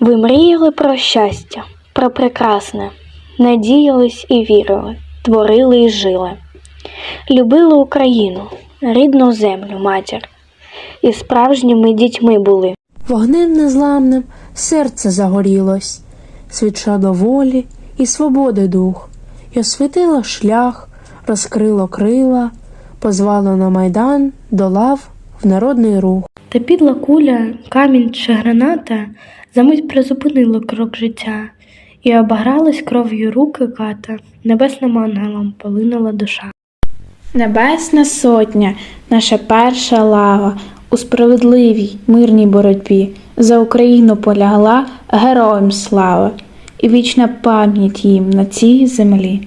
Ви мріяли про щастя, про прекрасне, надіялись і вірили, творили і жили, любили Україну, рідну землю матір і справжніми дітьми були. Вогнем незламним серце загорілось, свіча до волі і свободи дух, і освітило шлях, розкрило крила, позвало на майдан, до лав в народний рух. Та підла куля, камінь чи граната замить призупинило крок життя, і обагралась кров'ю руки ката, небесним ангелом полинула душа. Небесна сотня, наша перша лава у справедливій мирній боротьбі за Україну полягла героям слава і вічна пам'ять їм на цій землі.